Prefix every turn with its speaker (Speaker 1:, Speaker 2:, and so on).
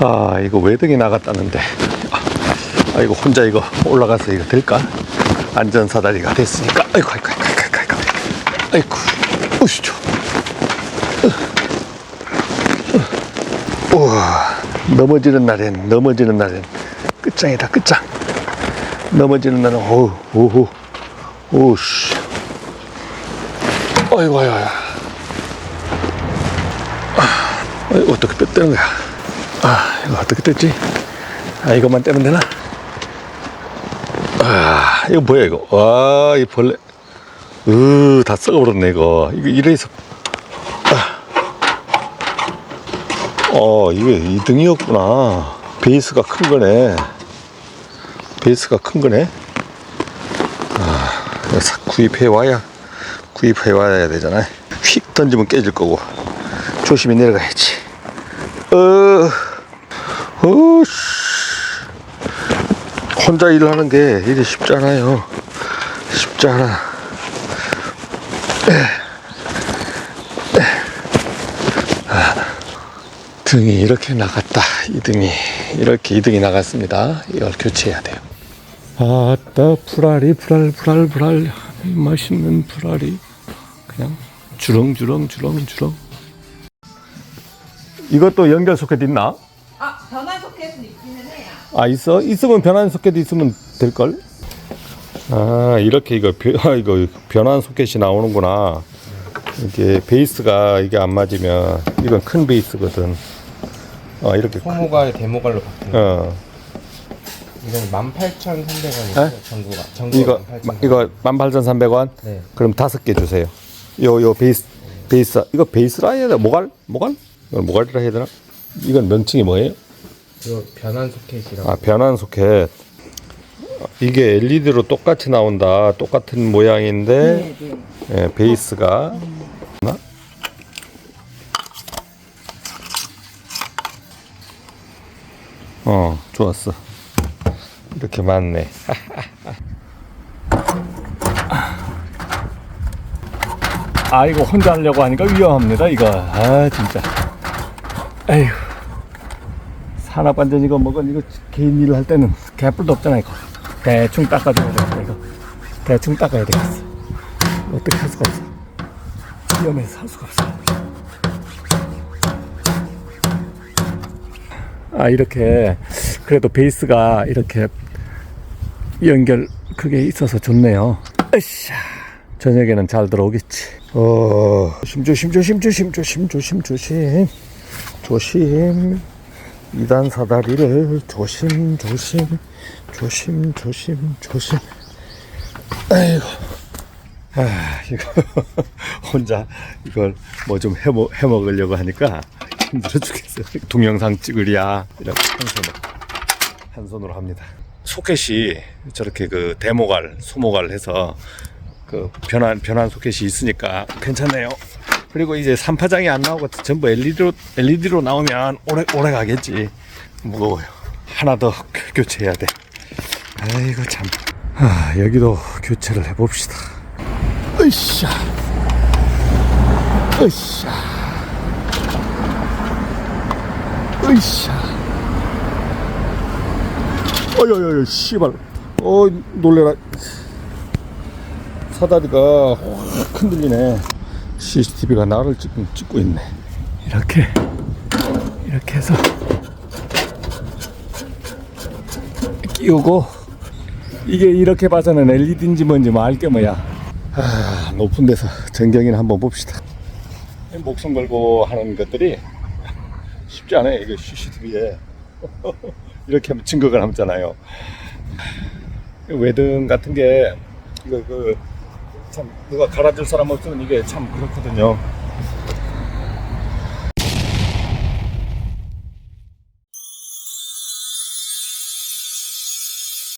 Speaker 1: 아 이거 외등이 나갔다는데. 아 이거 혼자 이거 올라가서 이거 될까? 안전사다리가 됐으니까. 아이고 아이고 아이고 아이고 아이고 아이고. 으쌰 우와 넘어지는 날엔 넘어지는 날엔 끝장이다 끝장. 넘어지는 날은 어우 오호. 오씨. 어이구 어이구 어이구 아, 어떻게 뺐- 떼는 거야 아 이거 어떻게 뗐지 아 이것만 떼면 되나 아 이거 뭐야 이거 와 이 벌레 으 다 썩어버렸네 이거 이거 이래서 어, 이게 2등이었구나. 베이스가 큰 거네. 베이스가 큰 거네. 아, 사- 구입해 와야, 구입해 와야 되잖아. 휙 던지면 깨질 거고. 조심히 내려가야지. 어, 어, 씨. 혼자 일을 하는 게 일이 쉽지 않아요. 쉽지 않아. 등이 이렇게 나갔다. 이 등이 이렇게 이 등이 나갔습니다. 이걸 교체해야 돼요. 아따 불알이 불알 불알 불알 맛있는 불알이 그냥 주렁주렁 주렁주렁. 이것도 연결 소켓 있나?
Speaker 2: 아, 변환 소켓은 있기는 해요.
Speaker 1: 아 있어? 있으면 변환 소켓 있으면 될 걸? 아 이렇게 이거 변- 아, 이거 변환 소켓이 나오는구나. 이게 베이스가 이게 안 맞으면 이건 큰 베이스거든. 어 이렇게 큰-
Speaker 3: 소모갈 데모갈로 바뀐 거.
Speaker 1: 어
Speaker 3: 이건 18,300원이에요. 전구가. 전구가
Speaker 1: 이거
Speaker 3: 18,300원.
Speaker 1: 이거 18,300원.
Speaker 3: 네.
Speaker 1: 그럼 다섯 개 주세요. 요 요 베이스 베이스 이거 베이스라 해야 돼? 모갈 모갈? 이건 모갈이라 해야 되나? 이건 명칭이 뭐예요?
Speaker 3: 이거 변환 소켓이라고.
Speaker 1: 아 변환 소켓. 이게 LED로 똑같이 나온다. 똑같은 모양인데 예, 베이스가 나? 어 좋았어. 이렇게 맞네. 아 이거 혼자 하려고 하니까 위험합니다 이거. 아 진짜. 에휴. 산업안전 이거 먹은 이거 개인 일을 할 때는 개뿔도 없잖아 이거. 대충 닦아줘야 되겠다 이거. 대충 닦아야 되겠어. 어떻게 할 수가 없어. 위험해서 할 수가 없어. 아 이렇게 그래도 베이스가 이렇게 연결 그게 있어서 좋네요. 으쌰. 저녁에는 잘 들어오겠지. 어 심조심 조심 조심 조심 조심 조심. 조심. 2단 사다리를 조심 조심 조심 조심 조심. 아이고. 아 이거 혼자 이걸 뭐 좀 해먹, 해먹으려고 하니까 힘들어 죽겠어요. 동영상 찍으랴. 이렇게 한 손으로 한 손으로 합니다. 소켓이 저렇게 그 데모갈 소모갈 해서 그 변환 변환 소켓이 있으니까 괜찮네요. 그리고 이제 삼파장이 안 나오고 전부 LED로 LED로 나오면 오래 오래 가겠지. 무거워요. 하나 더 교- 교체해야 돼. 아이고 참. 아 여기도 교체를 해봅시다. 으쌰. 으쌰. 으쌰. 어여여여 씨발. 어 놀래라. 사다리가 확 흔들리네. CCTV가 나를 지금 찍고 있네. 이렇게 이렇게 해서 끼우고 이게 이렇게 봐서는 LED인지 뭔지 뭐 알게 뭐야. 아, 높은 데서 전경이나 한번 봅시다. 목숨 걸고 하는 것들이 쉽지 않아요. 이거 CCTV에 이렇게 하면 증거가 남잖아요. 외등 같은 게 이거 그 참 누가 갈아줄 사람 없으면 이게 참 그렇거든요.